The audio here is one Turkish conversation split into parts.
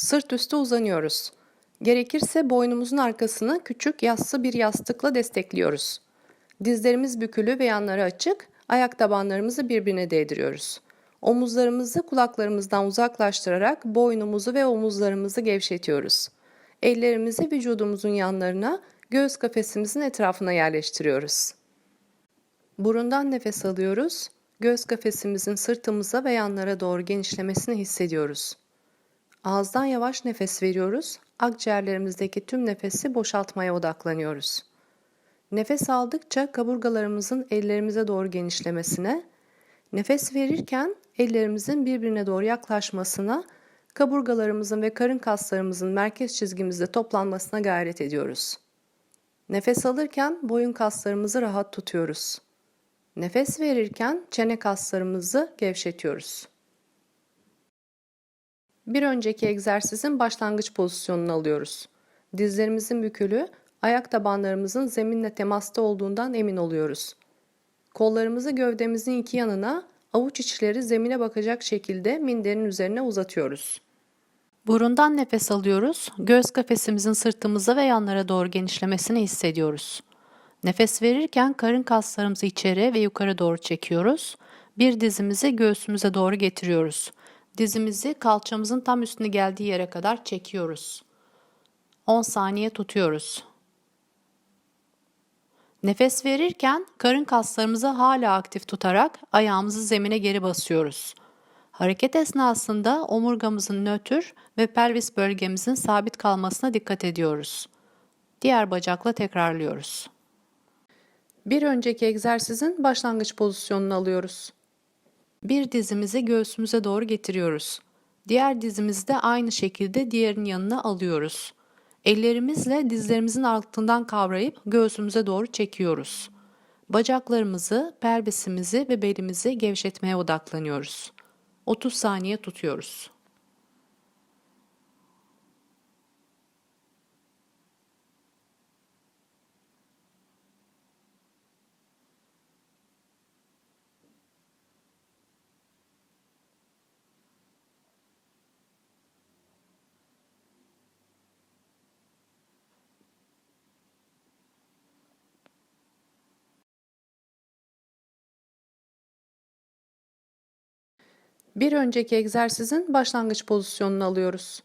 Sırt üstü uzanıyoruz. Gerekirse boynumuzun arkasını küçük yassı bir yastıkla destekliyoruz. Dizlerimiz bükülü ve yanları açık, ayak tabanlarımızı birbirine değdiriyoruz. Omuzlarımızı kulaklarımızdan uzaklaştırarak boynumuzu ve omuzlarımızı gevşetiyoruz. Ellerimizi vücudumuzun yanlarına, göğüs kafesimizin etrafına yerleştiriyoruz. Burundan nefes alıyoruz. Göğüs kafesimizin sırtımıza ve yanlara doğru genişlemesini hissediyoruz. Ağızdan yavaş nefes veriyoruz. Akciğerlerimizdeki tüm nefesi boşaltmaya odaklanıyoruz. Nefes aldıkça kaburgalarımızın ellerimize doğru genişlemesine, nefes verirken ellerimizin birbirine doğru yaklaşmasına, kaburgalarımızın ve karın kaslarımızın merkez çizgimizde toplanmasına gayret ediyoruz. Nefes alırken boyun kaslarımızı rahat tutuyoruz. Nefes verirken çene kaslarımızı gevşetiyoruz. Bir önceki egzersizin başlangıç pozisyonunu alıyoruz. Dizlerimizin bükülü, ayak tabanlarımızın zeminle temasta olduğundan emin oluyoruz. Kollarımızı gövdemizin iki yanına, avuç içleri zemine bakacak şekilde minderin üzerine uzatıyoruz. Burundan nefes alıyoruz. Göğüs kafesimizin sırtımıza ve yanlara doğru genişlemesini hissediyoruz. Nefes verirken karın kaslarımızı içeri ve yukarı doğru çekiyoruz. Bir dizimizi göğsümüze doğru getiriyoruz. Dizimizi kalçamızın tam üstüne geldiği yere kadar çekiyoruz. 10 saniye tutuyoruz. Nefes verirken karın kaslarımızı hala aktif tutarak ayağımızı zemine geri basıyoruz. Hareket esnasında omurgamızın nötr ve pelvis bölgemizin sabit kalmasına dikkat ediyoruz. Diğer bacakla tekrarlıyoruz. Bir önceki egzersizin başlangıç pozisyonunu alıyoruz. Bir dizimizi göğsümüze doğru getiriyoruz. Diğer dizimizi de aynı şekilde diğerinin yanına alıyoruz. Ellerimizle dizlerimizin altından kavrayıp göğsümüze doğru çekiyoruz. Bacaklarımızı, pelvisimizi ve belimizi gevşetmeye odaklanıyoruz. 30 saniye tutuyoruz. Bir önceki egzersizin başlangıç pozisyonunu alıyoruz.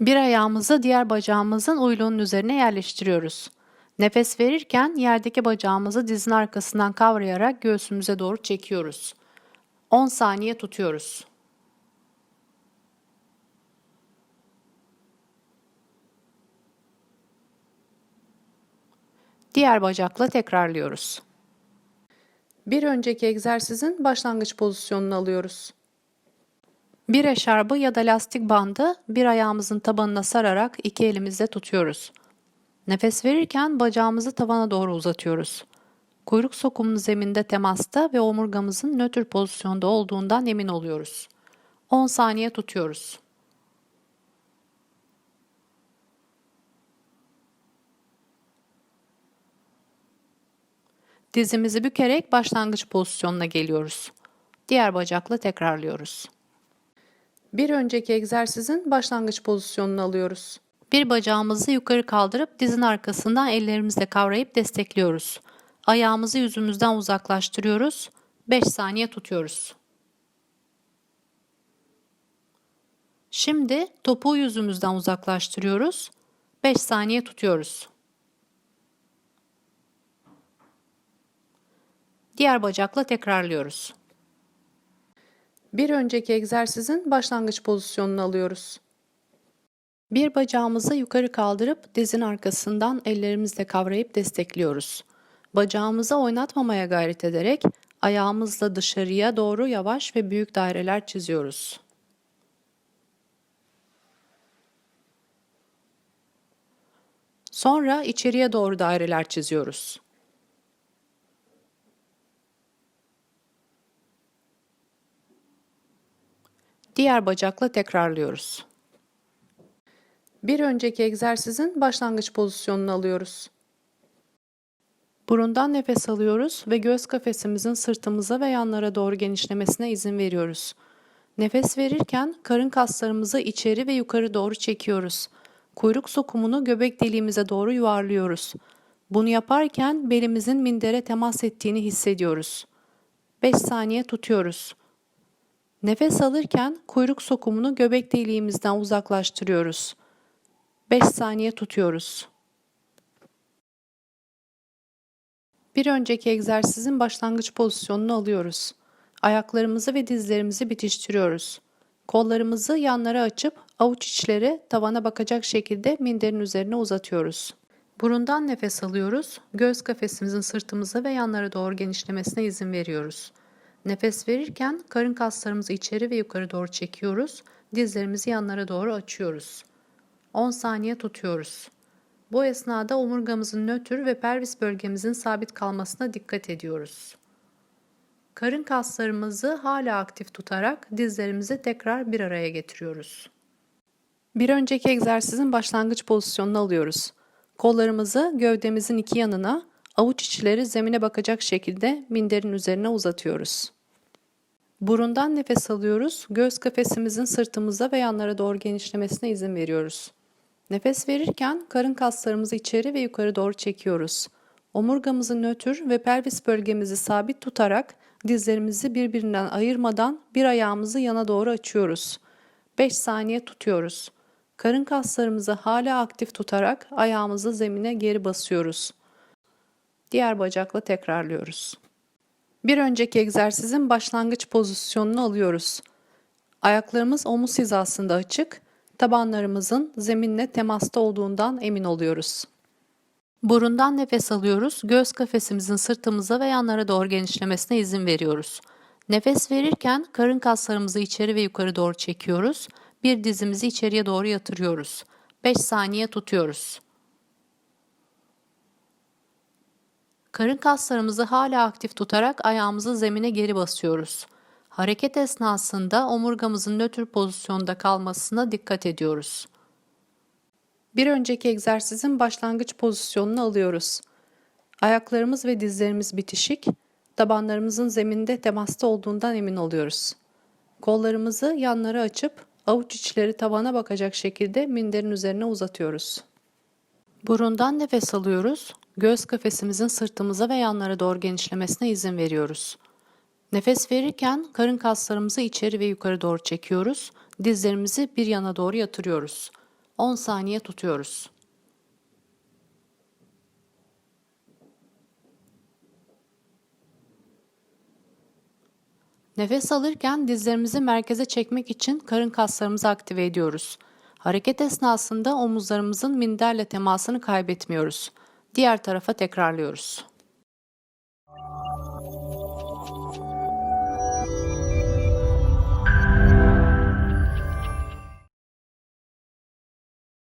Bir ayağımızı diğer bacağımızın uyluğunun üzerine yerleştiriyoruz. Nefes verirken yerdeki bacağımızı dizin arkasından kavrayarak göğsümüze doğru çekiyoruz. 10 saniye tutuyoruz. Diğer bacakla tekrarlıyoruz. Bir önceki egzersizin başlangıç pozisyonunu alıyoruz. Bir eşarbı ya da lastik bandı bir ayağımızın tabanına sararak iki elimizle tutuyoruz. Nefes verirken bacağımızı tavana doğru uzatıyoruz. Kuyruk sokumunun zeminde temasta ve omurgamızın nötr pozisyonda olduğundan emin oluyoruz. 10 saniye tutuyoruz. Dizimizi bükerek başlangıç pozisyonuna geliyoruz. Diğer bacakla tekrarlıyoruz. Bir önceki egzersizin başlangıç pozisyonunu alıyoruz. Bir bacağımızı yukarı kaldırıp dizin arkasından ellerimizle kavrayıp destekliyoruz. Ayağımızı yüzümüzden uzaklaştırıyoruz. 5 saniye tutuyoruz. Şimdi topuğu yüzümüzden uzaklaştırıyoruz. 5 saniye tutuyoruz. Diğer bacakla tekrarlıyoruz. Bir önceki egzersizin başlangıç pozisyonunu alıyoruz. Bir bacağımızı yukarı kaldırıp dizin arkasından ellerimizle kavrayıp destekliyoruz. Bacağımızı oynatmamaya gayret ederek ayağımızla dışarıya doğru yavaş ve büyük daireler çiziyoruz. Sonra içeriye doğru daireler çiziyoruz. Diğer bacakla tekrarlıyoruz. Bir önceki egzersizin başlangıç pozisyonunu alıyoruz. Burundan nefes alıyoruz ve göğüs kafesimizin sırtımıza ve yanlara doğru genişlemesine izin veriyoruz. Nefes verirken karın kaslarımızı içeri ve yukarı doğru çekiyoruz. Kuyruk sokumunu göbek deliğimize doğru yuvarlıyoruz. Bunu yaparken belimizin mindere temas ettiğini hissediyoruz. 5 saniye tutuyoruz. Nefes alırken kuyruk sokumunu göbek deliğimizden uzaklaştırıyoruz. 5 saniye tutuyoruz. Bir önceki egzersizin başlangıç pozisyonunu alıyoruz. Ayaklarımızı ve dizlerimizi bitiştiriyoruz. Kollarımızı yanlara açıp avuç içleri tavana bakacak şekilde minderin üzerine uzatıyoruz. Burundan nefes alıyoruz. Göğüs kafesimizin sırtımıza ve yanlara doğru genişlemesine izin veriyoruz. Nefes verirken karın kaslarımızı içeri ve yukarı doğru çekiyoruz. Dizlerimizi yanlara doğru açıyoruz. 10 saniye tutuyoruz. Bu esnada omurgamızın nötr ve pelvis bölgemizin sabit kalmasına dikkat ediyoruz. Karın kaslarımızı hala aktif tutarak dizlerimizi tekrar bir araya getiriyoruz. Bir önceki egzersizin başlangıç pozisyonunu alıyoruz. Kollarımızı gövdemizin iki yanına, avuç içleri zemine bakacak şekilde minderin üzerine uzatıyoruz. Burundan nefes alıyoruz. Göğüs kafesimizin sırtımıza ve yanlara doğru genişlemesine izin veriyoruz. Nefes verirken karın kaslarımızı içeri ve yukarı doğru çekiyoruz. Omurgamızı nötr ve pelvis bölgemizi sabit tutarak dizlerimizi birbirinden ayırmadan bir ayağımızı yana doğru açıyoruz. 5 saniye tutuyoruz. Karın kaslarımızı hala aktif tutarak ayağımızı zemine geri basıyoruz. Diğer bacakla tekrarlıyoruz. Bir önceki egzersizin başlangıç pozisyonunu alıyoruz. Ayaklarımız omuz hizasında açık, tabanlarımızın zeminle temasta olduğundan emin oluyoruz. Burundan nefes alıyoruz. Göğüs kafesimizin sırtımıza ve yanlara doğru genişlemesine izin veriyoruz. Nefes verirken karın kaslarımızı içeri ve yukarı doğru çekiyoruz. Bir dizimizi içeriye doğru yatırıyoruz. 5 saniye tutuyoruz. Karın kaslarımızı hala aktif tutarak ayağımızı zemine geri basıyoruz. Hareket esnasında omurgamızın nötr pozisyonda kalmasına dikkat ediyoruz. Bir önceki egzersizin başlangıç pozisyonunu alıyoruz. Ayaklarımız ve dizlerimiz bitişik, tabanlarımızın zeminde temasta olduğundan emin oluyoruz. Kollarımızı yanlara açıp avuç içleri tavana bakacak şekilde minderin üzerine uzatıyoruz. Burundan nefes alıyoruz. Göğüs kafesimizin sırtımıza ve yanlara doğru genişlemesine izin veriyoruz. Nefes verirken karın kaslarımızı içeri ve yukarı doğru çekiyoruz. Dizlerimizi bir yana doğru yatırıyoruz. 10 saniye tutuyoruz. Nefes alırken dizlerimizi merkeze çekmek için karın kaslarımızı aktive ediyoruz. Hareket esnasında omuzlarımızın minderle temasını kaybetmiyoruz. Diğer tarafa tekrarlıyoruz.